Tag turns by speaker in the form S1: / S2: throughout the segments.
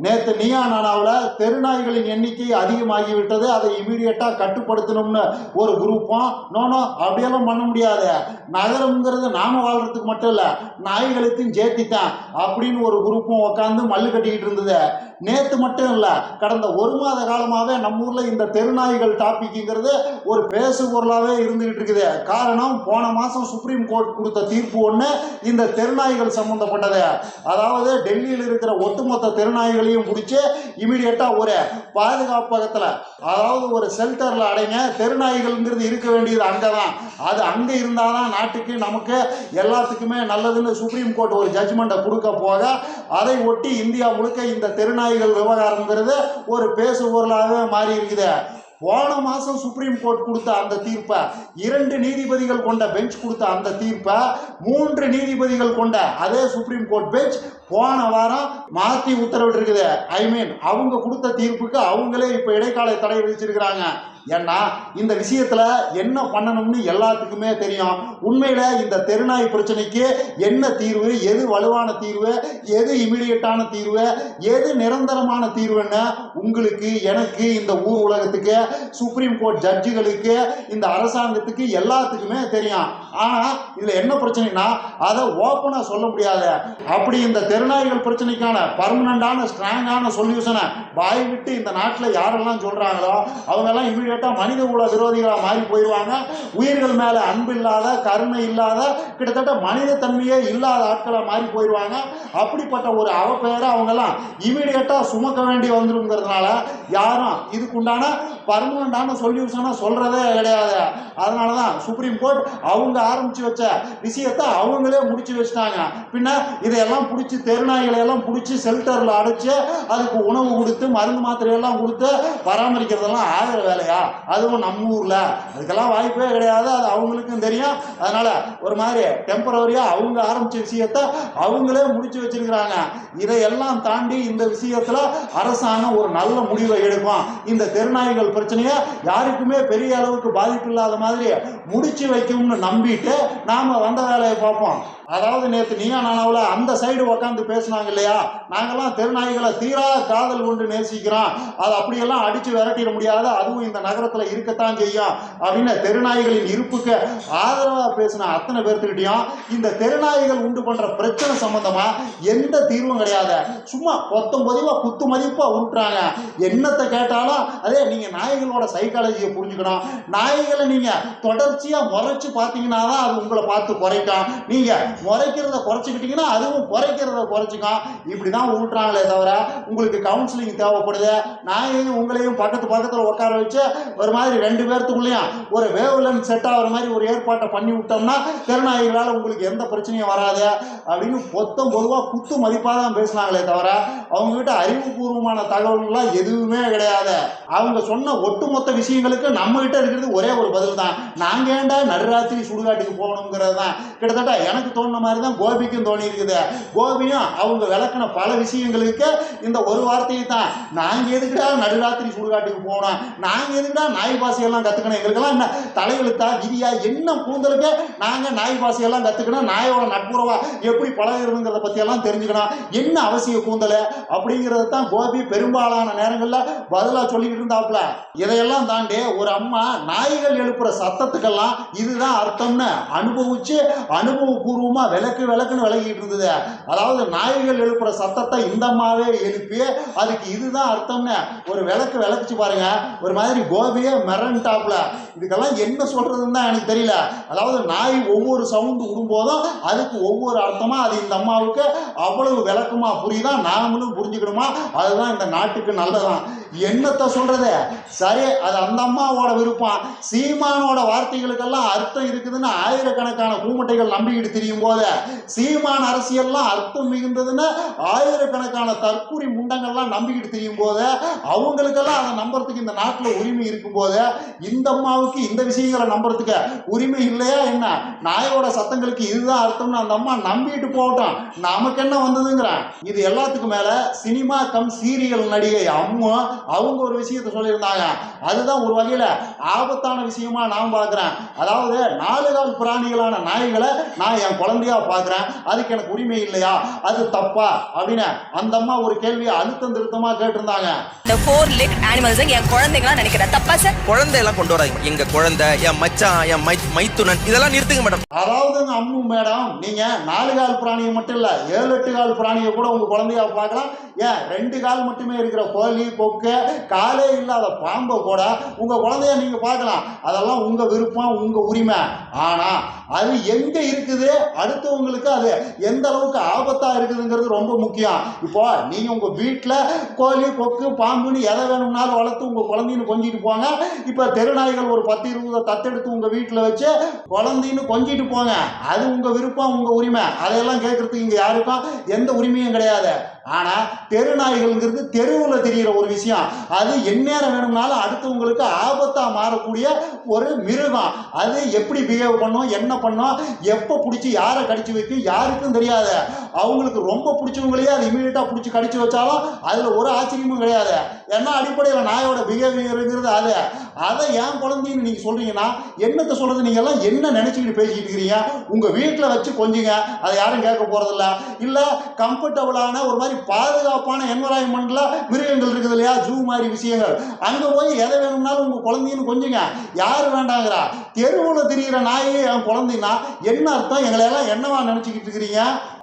S1: நேற்று நியா நானாவில் தெருநாய்களின் எண்ணிக்கை அதிகமாகிவிட்டது. அதை இமீடியட்டாக கட்டுப்படுத்தணும்னு ஒரு குரூப்பும் நோனோ அப்படியெல்லாம் பண்ண முடியாது. நகரம்ங்கிறது நாம வாழ்றதுக்கு மட்டும் இல்லை நாய்களுக்கும் சேர்த்தித்தான் அப்படின்னு ஒரு குரூப்பும் உட்காந்து மல்லு கட்டிக்கிட்டு இருந்தது. நேற்று மட்டும் இல்லை கடந்த ஒரு மாத காலமாகவே நம்ம ஊரில் இந்த தெருநாய்கள் டாபிக்ங்கிறது ஒரு பேசு பொருளாகவே இருந்துகிட்டு இருக்குது. காரணம் போன மாதம் சுப்ரீம் கோர்ட் கொடுத்த தீர்ப்பு ஒன்று இந்த தெருநாய்கள் சம்மந்தப்பட்டது அதாவது டெல்லியில் இருக்கிற ஒட்டுமொத்த தெருநாய்களையும் பிடிச்சி இமீடியட்டாக ஒரு பாதுகாப்பகத்தில் அதாவது ஒரு ஷெல்டரில் அடைங்க தெருநாய்கள்ங்கிறது இருக்க வேண்டியது அங்கே தான் அது அங்கே இருந்தால் தான் நாட்டுக்கு நமக்கு எல்லாத்துக்குமே நல்லதுன்னு சுப்ரீம் கோர்ட் ஒரு ஜட்ஜ்மெண்ட்டை கொடுக்க போக அதை ஒட்டி இந்தியா முழுக்க இந்த தெருநாய் விவசாயிகள் விவகாரங்கிறது ஒரு பேசு பொருளாகவே மாறி இருக்குது. போன மாதம் சுப்ரீம் கோர்ட் கொடுத்த அந்த தீர்ப்பை இரண்டு நீதிபதிகள் கொண்ட பெஞ்ச் கொடுத்த அந்த தீர்ப்பை மூன்று நீதிபதிகள் கொண்ட அதே சுப்ரீம் கோர்ட் பெஞ்ச் போன வாரம் மாற்றி உத்தரவிட்டிருக்குது. ஐ மீன் அவங்க கொடுத்த தீர்ப்புக்கு அவங்களே இப்போ இடைக்கால தடை விதிச்சிருக்கிறாங்க. ஏன்னா இந்த விஷயத்தில் என்ன பண்ணணும்னு எல்லாத்துக்குமே தெரியும். உண்மையில் இந்த தெருநாய் பிரச்சனைக்கு என்ன தீர்வு? எது வலுவான தீர்வு? எது இமிடியட்டான தீர்வு? எது நிரந்தரமான தீர்வுன்னு உங்களுக்கு எனக்கு இந்த ஊர் உலகத்துக்கு சுப்ரீம் கோர்ட் ஜட்ஜுகளுக்கு இந்த அரசாங்கத்துக்கு எல்லாத்துக்குமே தெரியும். ஆனால் இதில் என்ன பிரச்சனைனா அதை ஓப்பனாக சொல்ல முடியாது. அப்படி இந்த தெருநாய்கள் பிரச்சனைக்கான பர்மனண்டான ஸ்ட்ராங்கான சொல்யூஷனை வாய் விட்டு இந்த நாட்டில் யாரெல்லாம் சொல்கிறாங்களோ அவங்கெல்லாம் இமீடியட்டாக மனித குல விரோதிகளாக மாறி போயிடுவாங்க உயிர்கள் மேலே அன்பு இல்லாத கருணை இல்லாத கிட்டத்தட்ட மனித தன்மையே இல்லாத ஆட்களாக மாறி போயிடுவாங்க அப்படிப்பட்ட ஒரு அவப்பெயரை அவங்கெல்லாம் இமீடியட்டாக சுமக்க வேண்டி வந்துருங்கிறதுனால யாரும் இதுக்குண்டான பர்மனண்டான சொல்யூஷனை சொல்கிறதே கிடையாது. அதனால தான் சுப்ரீம் கோர்ட் அவங்க ஆரம்பிச்சு வச்ச விஷயத்தை அவங்களே முடிச்சு வச்சுட்டாங்க. பின்ன இதையெல்லாம் பிடிச்சி தெருநாய்களை எல்லாம் பிடிச்சி ஷெல்டரில் அடைச்சு அதுக்கு உணவு கொடுத்து மருந்து மாத்திரையெல்லாம் கொடுத்து பராமரிக்கிறதெல்லாம் ஆகிற வேலையா? அதுவும் நம்ம ஊரில். அதுக்கெல்லாம் வாய்ப்பே கிடையாது. அது அவங்களுக்கும் தெரியும். அதனால் ஒரு மாதிரி டெம்பரவரியாக அவங்க ஆரம்பித்த விஷயத்தை அவங்களே முடிச்சு வச்சிருக்கிறாங்க. இதையெல்லாம் தாண்டி இந்த விஷயத்தில் அரசாங்கம் ஒரு நல்ல முடிவை எடுக்கும். இந்த தெருநாய்கள் பிரச்சனையை யாருக்குமே பெரிய அளவுக்கு பாதிப்பு இல்லாத மாதிரி முடிச்சு வைக்கும்னு நம்பி நம்பிட்டு நாம் வந்த வேலையை பார்ப்போம். அதாவது நேற்று நீயா நானாவில் அந்த சைடு உட்காந்து பேசுனாங்க இல்லையா? நாங்கள்லாம் தெருநாய்களை தீரா காதல் கொண்டு நேசிக்கிறோம். அது அப்படியெல்லாம் அடித்து விரட்டிட முடியாது அதுவும் இந்த நகரத்தில் இருக்கத்தான் செய்யும் அப்படின்னு தெருநாய்களின் இருப்புக்கு ஆதரவாக பேசின அத்தனை பேர்த்துக்கிட்டையும் இந்த தெருநாய்கள் உண்டு பண்ணுற பிரச்சனை சம்மந்தமாக எந்த தீர்வும் கிடையாது. சும்மா பொத்தம் பொதுவாக குத்து மதிப்பாக உருட்டுறாங்க. என்னத்தை கேட்டாலும் அதே நீங்கள் நாய்களோட சைக்காலஜியை புரிஞ்சுக்கணும். நாய்களை நீங்கள் தொடர்ச்சியாக முறைச்சி பார்த்தீங்கன்னா தான் அது உங்களை பார்த்து குறைக்கும். நீங்கள் குறைக்கிறத குறைச்சிக்கிட்டிங்கன்னா அதுவும் குறைக்கிறத குறைச்சிக்கும் இப்படி தான் உருட்டுறாங்களே தவிர உங்களுக்கு கவுன்சிலிங் தேவைப்படுது. நாயையும் உங்களையும் பக்கத்து பக்கத்தில் உட்கார வச்சு ஒரு மாதிரி ரெண்டு பேர்த்துக்குள்ளேயும் ஒரு வேவ்லன் செட் ஆகிற மாதிரி ஒரு ஏற்பாட்டை பண்ணி விட்டோம்னா தெருநாய்களால் உங்களுக்கு எந்த பிரச்சனையும் வராது. அப்படின்னு பொத்தம் பொதுவாக குத்து மதிப்பாக தான் பேசுனாங்களே தவிர அவங்கக்கிட்ட அறிவுபூர்வமான தகவல்கள்லாம் எதுவுமே கிடையாது. அவங்க சொன்ன ஒட்டுமொத்த விஷயங்களுக்கு நம்ம கிட்ட இருக்கிறது ஒரே ஒரு பதில் தான் நாங்கள் ஏன்டா நடுராத்திரி சுடுகாட்டுக்கு போகணுங்கிறது தான் கிட்டத்தட்ட எனக்கு தோணுன மாதிரி தான் கோபிக்கும் தோணி இருக்குது கோபியும் அவங்க விளக்குன பல விஷயங்களுக்கு இந்த ஒரு வார்த்தையை தான் நாங்க எதுக்குடா நடுராத்திரி சுடுகாட்டுக்கு போனோம்? நாங்க எதுக்குடா நாய் பாசையெல்லாம் கத்துக்கணும்? எங்களுக்கெல்லாம் என்ன தலையெழுத்தா விதியா? என்ன கூந்தலுக்கு நாங்க நாய் பாசையெல்லாம் கத்துக்கணும்? நாயோட நட்புறவா? எப்படி பழகிறதுங்கிறத பத்தி எல்லாம் தெரிஞ்சுக்கணும்? என்ன அவசிய கூந்தல்? அப்படிங்கிறத தான் கோபி பெரும்பாலான நேரங்களில் பதிலாக சொல்லிக்கிட்டு இருந்தாப்புல. இதையெல்லாம் தாண்டி ஒரு அம்மா நாய்கள் எழுப்புற சத்தத்துக்கெல்லாம் இதுதான் அர்த்தம்னு அனுபவிச்சு சும்மா விளக்கு விளக்குன்னு விளக்கிட்டு இருந்தது. அதாவது நாய்கள் எழுப்புற சத்தத்தை இந்த அம்மாவே எழுப்பி அதுக்கு இதுதான் அர்த்தம்னு ஒரு விளக்கு விளக்குச்சு பாருங்க. ஒரு மாதிரி கோபியே மிரண்டாப்ல இதுக்கெல்லாம் என்ன சொல்றதுன்னு தான் எனக்கு தெரியல. அதாவது நாய் ஒவ்வொரு சவுண்டு விடும்போதும் அதுக்கு ஒவ்வொரு அர்த்தமா அது இந்த அம்மாவுக்கு அவ்வளவு விளக்கமா புரியுதா? நாமளும் புரிஞ்சுக்கணுமா? அதுதான் இந்த நாட்டுக்கு நல்லதான் என்னத்தை சொல்றது? சரி அது அந்த அம்மாவோட விருப்பம். சீமானோட வார்த்தைகளுக்கெல்லாம் அர்த்தம் இருக்குதுன்னு ஆயிரக்கணக்கான கூமட்டைகள் நம்பிக்கிட்டு தெரியும் போது சீமான் அரசியல்லாம் அர்த்தம் மிகுந்ததுன்னு ஆயிரக்கணக்கான தற்கூரி முண்டங்கள்லாம் நம்பிக்கிட்டு தெரியும் போது அவங்களுக்கெல்லாம் அதை நம்புறதுக்கு இந்த நாட்டில் உரிமை இருக்கும்போது இந்த அம்மாவுக்கு இந்த விஷயங்களை நம்புறதுக்கு உரிமை இல்லையா என்ன? நாயோட சத்தங்களுக்கு இதுதான் அர்த்தம்னு அந்த அம்மா நம்பிட்டு போகட்டும். நமக்கு என்ன வந்ததுங்கிறான். இது எல்லாத்துக்கும் மேல சினிமா கம் சீரியல் நடிகை அம்மா அவங்க ஒரு விஷயத்த சொல்லியிருந்தாங்க. அதுதான் ஒரு வகையில் ஆபத்தான விஷயமா நான் பார்க்குறேன். அதாவது நாலு கால் பிராணிகளான நாய்களை நான் என் குழந்தை குழந்தையா பார்க்குறேன். அதுக்கு எனக்கு உரிமை இல்லையா? அது தப்பா? அப்படின்னு அந்த அம்மா ஒரு கேள்வியை அழுத்தம் திருத்தமாக கேட்டிருந்தாங்க.
S2: இந்த ஃபோர் லெக் அனிமல்ஸ் என் குழந்தைங்களா நினைக்கிறேன். தப்பா சார்
S3: குழந்தையெல்லாம் கொண்டு வராதீங்க எங்க குழந்தை என் மச்சான் என் மை மைத்துனன் இதெல்லாம் நிறுத்துங்க மேடம்
S1: அதாவதுங்க அம்மு மேடம் நீங்க நாலு கால் பிராணியை மட்டும் இல்ல ஏழு எட்டு கால் பிராணியை கூட உங்க குழந்தையா பார்க்கலாம். ஏன் ரெண்டு கால் மட்டுமே இருக்கிற கோழி கொக்கு காலே இல்லாத பாம்பை கூட உங்க குழந்தைய நீங்க பார்க்கலாம். அதெல்லாம் உங்க விருப்பம் உங்க உரிமை. ஆனா அது எங்க இருக்குது? அடுத்தவங்களுக்கு அது எந்த அளவுக்கு ஆபத்தா இருக்குதுங்கிறது ரொம்ப முக்கியம். இப்போ நீங்க உங்க வீட்டில் கோழி கொக்கு பாம்புன்னு எதை வேணும்னாலும் வளர்த்து உங்க குழந்தைன்னு கொஞ்சிட்டு போங்க. இப்ப தெருநாய்கள் ஒரு பத்து இருபது தத்தெடுத்து உங்க வீட்டில் வச்சு குழந்தைன்னு கொஞ்சிட்டு போங்க. அது உங்க விருப்பம் உங்க உரிமை. அதையெல்லாம் கேட்கறதுக்கு இங்க யாருக்கும் எந்த உரிமையும் கிடையாது. ஆனா தெருநாய்கள்ங்கிறது தெருவில் தெரிகிற ஒரு விஷயம். அது எந்நேரம் வேணும்னாலும் அடுத்தவங்களுக்கு ஆபத்தா மாறக்கூடிய ஒரு மிருகம். அது எப்படி பிஹேவ் பண்ணும் என்ன பண்ணும் எப்போ பிடிச்சி யாரை கடிச்சு வைக்கும் யாருக்கும் தெரியாது. அவங்களுக்கு ரொம்ப பிடிச்சவங்களையே அது இமீடியட்டாக பிடிச்சி கடிச்சு வச்சாலும் அதில் ஒரு ஆச்சரியமும் கிடையாது. ஏன்னா அடிப்படையில் நாயோட பிஹேவியருங்கிறது அது. அதை ஏன் குழந்தைன்னு நீங்கள் சொல்கிறீங்கன்னா என்னத்தை சொல்கிறது நீங்கள் எல்லாம் என்ன நினச்சிக்கிட்டு பேசிக்கிட்டு இருக்கிறீங்க? உங்கள் வீட்டில் வச்சு கொஞ்சுங்க. அதை யாரும் கேட்க போகிறதில்ல இல்லை கம்ஃபர்டபுளான ஒரு மாதிரி பாதுகாப்பான என்வரான்மெண்ட்டில் மிருகங்கள் இருக்குது இல்லையா? ஜூ மாதிரி விஷயங்கள். அங்கே போய் எதை வேணும்னாலும் உங்கள் குழந்தைன்னு கொஞ்சுங்க. யார் வேண்டாங்கிறா? தெருவில் திரிகிற நாயே என் குழந்தைன்னா என்ன அர்த்தம் எங்களை எல்லாம் என்னவா நினச்சிக்கிட்டு இருக்கிறீங்க?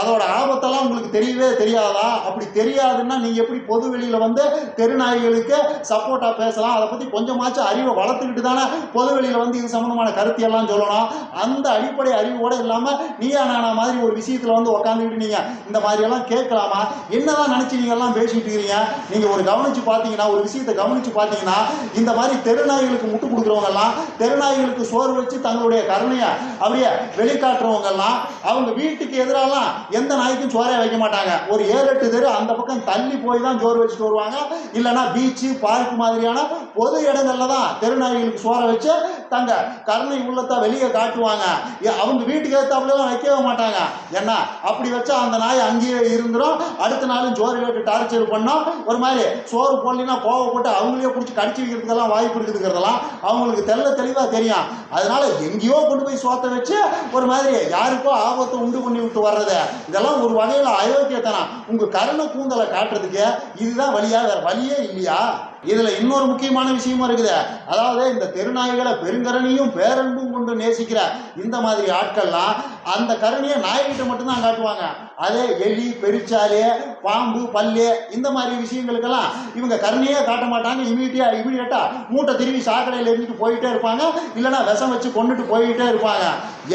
S1: அதோட ஆபத்தெல்லாம் உங்களுக்கு தெரியவே தெரியாதா? அப்படி தெரியாதுன்னா நீங்கள் எப்படி பொது வெளியில் வந்து தெருநாய்களுக்கு சப்போர்ட்டாக பேசலாம்? அதை பற்றி கொஞ்சமாச்சும் அறிவை வளர்த்துக்கிட்டு தானே பொது வெளியில் வந்து இது சம்மந்தமான கருத்தியெல்லாம் சொல்லணும். அந்த அடிப்படை அறிவோடு இல்லாமல் நீயா நானா மாதிரி ஒரு விஷயத்தில் வந்து உக்காந்துக்கிட்டு நீங்கள் இந்த மாதிரியெல்லாம் கேட்கலாமா? என்னதான் நினச்சி நீங்கள்லாம் எல்லாம் இருக்கிறீங்க? நீங்கள் ஒரு கவனித்து பார்த்தீங்கன்னா ஒரு விஷயத்தை கவனித்து பார்த்தீங்கன்னா இந்த மாதிரி தெருநாய்களுக்கு முட்டு கொடுக்குறவங்கெல்லாம் தெருநாய்களுக்கு சோறு வச்சு தங்களுடைய கருணையை அப்படியே வெளிக்காட்டுறவங்க எல்லாம் அவங்க வீட்டுக்கு எதிராலாம் எந்த நாய்க்கும் சோறே வைக்க மாட்டாங்க. ஒரு ஏழு எட்டு தெரு அந்த பக்கம் தள்ளி போய் தான் சோறு வச்சுட்டு வருவாங்க. இல்லைன்னா பீச்சு பார்க் மாதிரியான பொது இடங்கள்ல தான் தெருநாய்களுக்கு சோறை வச்சு தங்க கருணை உள்ளத்தை வெளியே காட்டுவாங்க. ஏ- அவங்க வீட்டுக்கு ஏற்றாப்புலாம் வைக்கவே மாட்டாங்க. என்ன அப்படி வச்சா அந்த நாய் அங்கேயே இருந்துரும். அடுத்த நாளும் சோறு கேட்டு டார்ச்சர் பண்ணோம். ஒரு மாதிரி சோறு போடலினா கோவப்பட்டு அவங்களே பிடிச்சி கடிச்சு வைக்கிறதுக்கெல்லாம் வாய்ப்பு இருக்குதுங்கிறதெல்லாம் அவங்களுக்கு தெள்ள தெளிவாக தெரியும். அதனால எங்கேயோ கொண்டு போய் சோத்தை வச்சு ஒரு மாதிரி யாருக்கோ ஆபத்தை உண்டு பண்ணி விட்டு வர்றது. இதெல்லாம் ஒரு வகையில் அயோக்கியத்தனம். உங்கள் கருணை கூந்தலை காட்டுறதுக்கு இதுதான் வழியா வேற வழியே இல்லையா? இதுல இன்னொரு முக்கியமான விஷயமும் இருக்குது. அதாவது இந்த தெருநாய்களை பெருங்கரணியும் பேரன்பும் கொண்டு நேசிக்கிற இந்த மாதிரி ஆட்கள்லாம் அந்த கருணையை நாய்கிட்ட மட்டும்தான் காட்டுவாங்க. அதே எலி பெருச்சாலே பாம்பு பல்லு இந்த மாதிரி விஷயங்களுக்கெல்லாம் இவங்க கருணையே காட்ட மாட்டாங்க. இமீடியா இமீடியட்டா மூட்டை திரும்பி சாக்கடையில் இருந்துட்டு போயிட்டே இருப்பாங்க. இல்லைன்னா விஷம் வச்சு கொண்டுட்டு போயிட்டே இருப்பாங்க.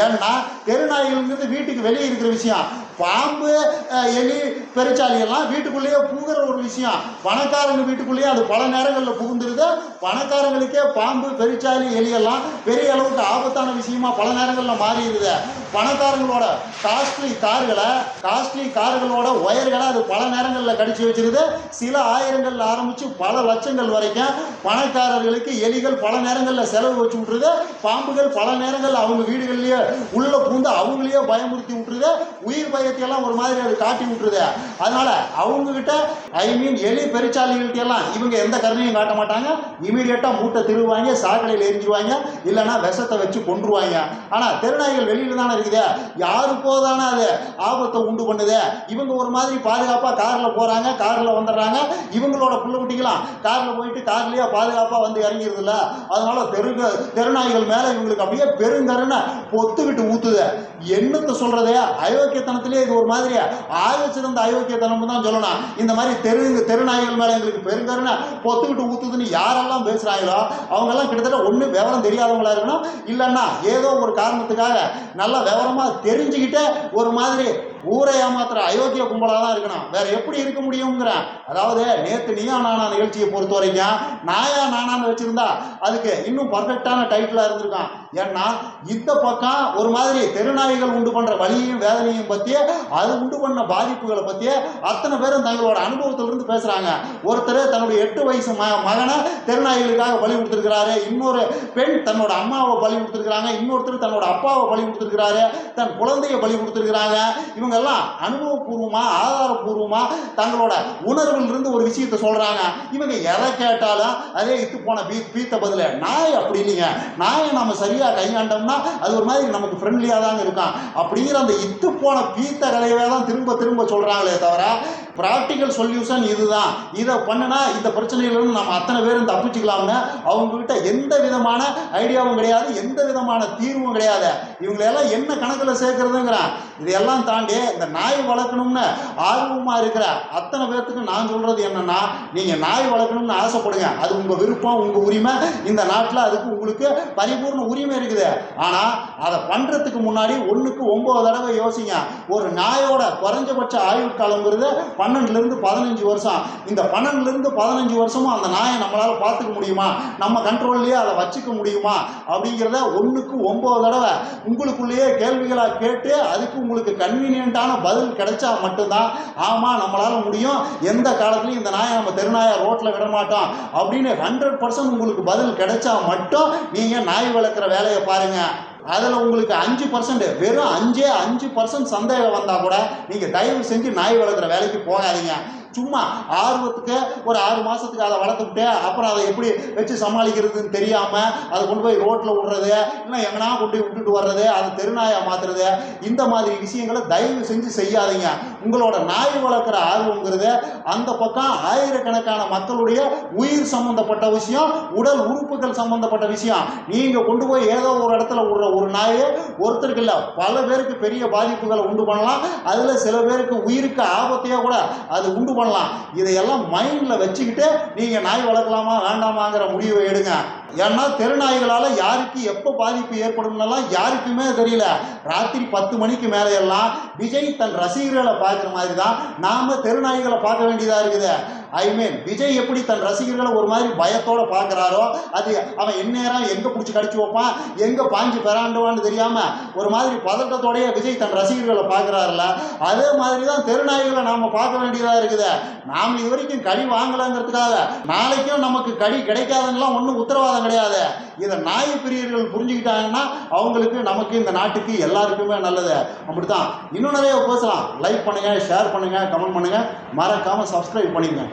S1: ஏன்னா தெருநாய்கள்ங்கிறது வீட்டுக்கு வெளியே இருக்கிற விஷயம். பாம்பு எலி பெருச்சாலி எல்லாம் வீட்டுக்குள்ளேயே புகுகிற ஒரு விஷயம். பணக்காரங்க வீட்டுக்குள்ளேயே அது பல நேரங்களில் புகுந்துருது. பணக்காரங்களுக்கே பாம்பு பெருச்சாலி எலி எல்லாம் பெரிய அளவுக்கு ஆபத்தான விஷயமா பல நேரங்களில் மாறிடுது. பணக்காரங்களோட காஸ்ட்லி கார்களை காஸ்ட்லி கார்களோட ஒயர்களை அது பல நேரங்களில் கடிச்சு வச்சிருது. சில ஆயிரங்கள்ல ஆரம்பிச்சு பல லட்சங்கள் வரைக்கும் பணக்காரர்களுக்கு எலிகள் பல நேரங்களில் செலவு வச்சு விட்டுருது. பாம்புகள் பல நேரங்களில் அவங்க வீடுகள்லேயே உள்ள பூந்து அவங்களையே பயமுறுத்தி விட்டுருது. உயிர் எல்லாம் ஒரு மாதிரி அது காட்டி விட்டுருது. அதனால அவங்க கிட்ட ஐ மீன் எலி பெருச்சாலிகள்ட்ட எல்லாம் இவங்க எந்த கருணையும் காட்ட மாட்டாங்க. இமீடியட்டாக மூட்டை திருவாங்க சாக்கடையில் எரிஞ்சிருவாங்க இல்லைன்னா விஷத்தை வச்சு கொண்டுருவாங்க ஆனால் திருநாய்கள் வெளியில் தானே இருக்குது. யாருக்கோ தானே அது? ஆபத்தை உண்டு பண்ணுது. இவங்க ஒரு மாதிரி பாதுகாப்பாக காரில் போகிறாங்க காரில் வந்துடுறாங்க. இவங்களோட புள்ள குட்டிக்கலாம் காரில் போயிட்டு கார்லேயே பாதுகாப்பாக வந்து இறங்கிடுது இல்ல அதனால தெரு திருநாய்கள் மேலே இவங்களுக்கு அப்படியே பெருங்கருணை பொத்துக்கிட்டு ஊத்துது. என்னத்தை சொல்றதே? அயோக்கியத்தனத்திலே இது ஒரு மாதிரி ஆக சிறந்த தலைமை தான் சொல்லணும். இந்த மாதிரி தெரு தெருநாய்கள் மேல எங்களுக்கு பெருங்கருணை பொத்துக்கிட்டு ஊத்துதுன்னு யாரெல்லாம் பேசுறாங்களோ அவங்க எல்லாம் கிட்டத்தட்ட ஒண்ணு விவரம் தெரியாதவங்களா இருக்கணும். இல்லைன்னா ஏதோ ஒரு காரணத்துக்காக நல்லா விவரமா தெரிஞ்சுக்கிட்டு ஒரு மாதிரி ஊரை ஏமாத்துற அயோக்கிய கும்பலாக தான் இருக்கணும். வேற எப்படி இருக்க முடியுங்கிற. அதாவது நேற்று நீயா நானா நிகழ்ச்சியை பொறுத்த வரைக்கும் நாயா நானான்னு வச்சிருந்தா அதுக்கு இன்னும் பர்ஃபெக்டான டைட்டிலாக இருந்திருக்கான். ஏன்னா இந்த பக்கம் ஒரு மாதிரி தெருநாய்கள் உண்டு பண்ற வலியையும் வேதனையும் பத்தி அது உண்டு பண்ண பாதிப்புகளை பத்தி அத்தனை பேரும் தங்களோட அனுபவத்திலிருந்து பேசுறாங்க. ஒருத்தர் தன்னுடைய எட்டு வயசு ம மகனை தெருநாய்களுக்காக பலி கொடுத்துருக்கிறாரு. இன்னொரு பெண் தன்னோட அம்மாவை பலி கொடுத்துருக்காங்க இன்னொருத்தர் தன்னோட அப்பாவை பலி கொடுத்துருக்கிறாரு. தன் குழந்தைய பலி கொடுத்துருக்கிறாங்க. இவங்கெல்லாம் அனுபவபூர்வமா ஆதாரபூர்வமா தங்களோட உணர்வில் இருந்து ஒரு விஷயத்தை சொல்றாங்க. இவங்க எதை கேட்டாலும் அதே இத்து போன பீ பீத்த பதில நாய் அப்படி இல்லைங்க. நாயை நம்ம சரியா சரியாக கையாண்டோம்னா அது ஒரு மாதிரி நமக்கு ஃப்ரெண்ட்லியாக தாங்க இருக்கும். அப்படிங்கிற அந்த இத்து போன பீத்த கலையவே தான் திரும்ப திரும்ப சொல்கிறாங்களே தவிர ப்ராக்டிக்கல் சொல்யூஷன் இதுதான். இதை பண்ணுனா இந்த பிரச்சனையிலிருந்து நம்ம அத்தனை பேரும் தப்பிச்சுக்கலாம்னு அவங்ககிட்ட எந்த விதமான ஐடியாவும் கிடையாது எந்த விதமான தீர்வும் கிடையாது. இவங்களெல்லாம் என்ன கணக்கில் சேர்க்கறதுங்கிறேன்? இதையெல்லாம் தாண்டி இந்த நாய் வளர்க்கணும்னு ஆர்வமாக இருக்கிற அத்தனை பேர்த்துக்கு நான் சொல்கிறது என்னென்னா நீங்கள் நாய் வளர்க்கணும்னு ஆசைப்படுங்க. அது உங்கள் விருப்பம் உங்கள் உரிமை. இந்த நாட்டில் அதுக்கு உங்களுக்கு பரிபூர்ண உரிமை இருக்குது. ஆனால் அதை பண்ணுறதுக்கு முன்னாடி ஒன்றுக்கு ஒம்பது தடவை யோசிங்க. ஒரு நாயோட குறைஞ்சபட்ச ஆயுள் காலங்கிறது பன்னெண்டுலேருந்து பதினஞ்சு வருஷம். இந்த பன்னெண்டுலேருந்து பதினஞ்சு வருஷமும் அந்த நாயை நம்மளால் பார்த்துக்க முடியுமா? நம்ம கண்ட்ரோல்லையே அதை வச்சுக்க முடியுமா? அப்படிங்கிறத ஒன்றுக்கு ஒம்பது தடவை உங்களுக்குள்ளேயே கேள்விகளாக கேட்டு அதுக்கு உங்களுக்கு கன்வீனியண்ட்டான பதில் கிடைச்சா மட்டும்தான் ஆமாம் நம்மளால் முடியும். எந்த காலத்துலையும் இந்த நாயை நம்ம தெருநாயை ரோட்டில் விட மாட்டோம் அப்படின்னு ஹண்ட்ரட் பர்சன்ட் உங்களுக்கு பதில் கிடைச்சா மட்டும் நீங்கள் நாய் வளர்க்குற வேலையை பாருங்கள் அதில் உங்களுக்கு அஞ்சு பர்சன்ட் வெறும் அஞ்சே அஞ்சு பர்சன்ட் சந்தேகம் வந்தால் கூட நீங்கள் தயவு செஞ்சு நாய் வளர்க்குற வேலைக்கு போகாதீங்க. சும்மா ஆர்வத்துக்கு ஒரு ஆறு மாதத்துக்கு அதை வளர்த்துக்கிட்டு அப்புறம் அதை எப்படி வச்சு சமாளிக்கிறதுன்னு தெரியாமல் அதை கொண்டு போய் ரோட்டில் விடுறது இல்லை எங்கனா கொண்டு போய் விட்டுட்டு வர்றது அதை தெருநாயை மாற்றுறது இந்த மாதிரி விஷயங்களை தயவு செஞ்சு செய்யாதீங்க. உங்களோட நாய் வளர்க்குற ஆர்வங்கிறது அந்த பக்கம் ஆயிரக்கணக்கான மக்களுடைய உயிர் சம்பந்தப்பட்ட விஷயம் உடல் உறுப்புகள் சம்பந்தப்பட்ட விஷயம். நீங்கள் கொண்டு போய் ஏதோ ஒரு இடத்துல விடுற ஒரு நாய் ஒருத்தருக்கு இல்லை பல பேருக்கு பெரிய பாதிப்புகளை உண்டு பண்ணலாம். அதில் சில பேருக்கு உயிருக்கு ஆபத்தையே கூட அது உண்டு பண்ணலாம் இதையெல்லாம் மைண்டில் வச்சுக்கிட்டு நீங்கள் நாய் வளர்க்கலாமா வேண்டாமாங்கிற முடிவை எடுங்க. ஏன்னா தெருநாய்களால் யாருக்கு எப்போ பாதிப்பு ஏற்படும்னெல்லாம் யாருக்குமே தெரியல. ராத்திரி பத்து மணிக்கு மேலே எல்லாம் விஜய் தன் ரசிகர்களை பார்க்குற மாதிரி தான் நாம் தெருநாய்களை பார்க்க வேண்டியதாக இருக்குது. ஐ மீன் விஜய் எப்படி தன் ரசிகர்களை ஒரு மாதிரி பயத்தோடு பார்க்குறாரோ அது அவன் எந்நேரம் எங்கே பிடிச்சி கடிச்சு வைப்பான் எங்கே பாஞ்சு பெறாண்டுவான்னு தெரியாமல் ஒரு மாதிரி பதட்டத்தோடையே விஜய் தன் ரசிகர்களை பார்க்குறாருல அதே மாதிரி தான் தெருநாய்களை நாம் பார்க்க வேண்டியதாக இருக்குது. நாம் இது வரைக்கும் கடி வாங்கலைங்கிறதுக்காக நாளைக்கும் நமக்கு கடி கிடைக்காதுன்னெலாம் ஒன்றும் உத்தரவாதம் கிடையாது. இதை நாய் பிரியர்கள் புரிஞ்சுக்கிட்டாங்கன்னா அவங்களுக்கு நமக்கு இந்த நாட்டுக்கு எல்லாருக்குமே நல்லது. அப்படித்தான். இன்னும் நிறைய பேசலாம். லைக் பண்ணுங்கள் ஷேர் பண்ணுங்கள் கமெண்ட் பண்ணுங்கள் மறக்காமல் சப்ஸ்கிரைப் பண்ணிக்கங்க.